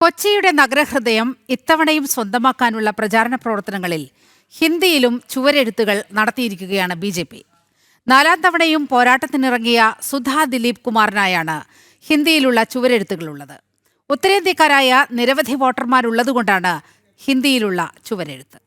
കൊച്ചിയുടെ നഗരഹൃദയം ഇത്തവണയും സ്വന്തമാക്കാനുള്ള പ്രചാരണ പ്രവർത്തനങ്ങളിൽ ഹിന്ദിയിലും ചുവരെഴുത്തുകൾ നടത്തിയിരിക്കുകയാണ് ബി ജെ പി. നാലാം തവണയും പോരാട്ടത്തിനിറങ്ങിയ സുധാ ദിലീപ് കുമാറിനായാണ് ഹിന്ദിയിലുള്ള ചുവരെഴുത്തുകളുള്ളത്. ഉത്തരേന്ത്യക്കാരായ നിരവധി വോട്ടർമാരുള്ളതുകൊണ്ടാണ് ഹിന്ദിയിലുള്ള ചുവരെഴുത്ത്.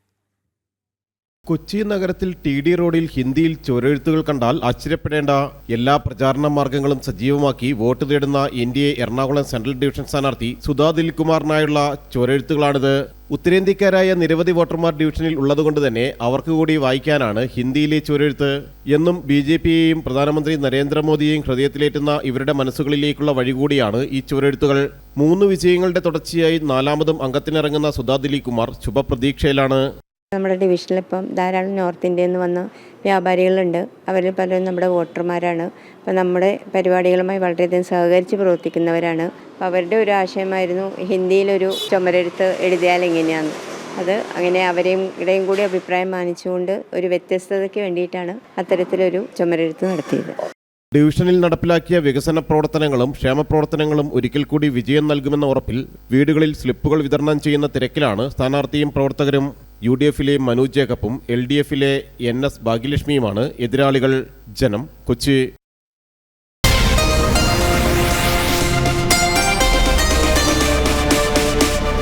കൊച്ചി നഗരത്തിൽ ടി ഡി റോഡിൽ ഹിന്ദിയിൽ ചുവരെഴുത്തുകൾ കണ്ടാൽ ആശ്ചര്യപ്പെടേണ്ട എല്ലാ പ്രചാരണ മാർഗങ്ങളും സജീവമാക്കി വോട്ട് തേടുന്ന N D A Ernakulam central division സ്ഥാനാർത്ഥി സുധാ ദിൽകുമാറിനായുള്ള ചുവരെഴുത്തുകളാണിത് ഉത്തരേന്ത്യക്കാരായ നിരവധി വോട്ടർമാർ ഡിവിഷനിൽ ഉള്ളതുകൊണ്ട് തന്നെ അവർക്ക് കൂടി വായിക്കാനാണ് ഹിന്ദിയിലെ ചുവരെഴുത്ത് എന്നും ബി ജെ പിയെയും പ്രധാനമന്ത്രി നരേന്ദ്രമോദിയെയും ഹൃദയത്തിലേറ്റുന്ന ഇവരുടെ മനസ്സുകളിലേക്കുള്ള വഴി കൂടിയാണ് ഈ ചുവരെഴുത്തുകൾ മൂന്ന് വിജയങ്ങളുടെ തുടർച്ചയായി നാലാമതും അംഗത്തിനിറങ്ങുന്ന സുധാ ദിലീപ് കുമാർ ശുഭപ്രതീക്ഷയിലാണ്. നമ്മുടെ ഡിവിഷനിൽ ഇപ്പം ധാരാളം നോർത്ത് ഇന്ത്യയിൽ നിന്ന് വന്ന വ്യാപാരികളുണ്ട്. അവരിൽ പലരും നമ്മുടെ വോട്ടർമാരാണ്. അപ്പം നമ്മുടെ പരിപാടികളുമായി വളരെയധികം സഹകരിച്ച് പ്രവർത്തിക്കുന്നവരാണ്. അപ്പോൾ അവരുടെ ഒരു ആശയമായിരുന്നു ഹിന്ദിയിലൊരു ചുമരെഴുത്ത് എഴുതിയാൽ എങ്ങനെയാണ് അത് അങ്ങനെ അവരെയും ഇടയും കൂടി അഭിപ്രായം മാനിച്ചുകൊണ്ട് ഒരു വ്യത്യസ്തതയ്ക്ക് വേണ്ടിയിട്ടാണ് അത്തരത്തിലൊരു ചുമരെഴുത്ത് നടത്തിയത്. ഡിവിഷനിൽ നടപ്പിലാക്കിയ വികസന പ്രവർത്തനങ്ങളും ക്ഷേമപ്രവർത്തനങ്ങളും ഒരിക്കൽ കൂടി വിജയം നൽകുമെന്ന ഉറപ്പിൽ വീടുകളിൽ സ്ലിപ്പുകൾ വിതരണം ചെയ്യുന്ന തിരക്കിലാണ് സ്ഥാനാർത്ഥിയും പ്രവർത്തകരും യു ഡി എഫിലെ മനു ജേക്കബും എൽ ഡി എഫിലെ എൻ എസ് ഭാഗ്യലക്ഷ്മിയുമാണ് എതിരാളികൾ ജനം കൊച്ചി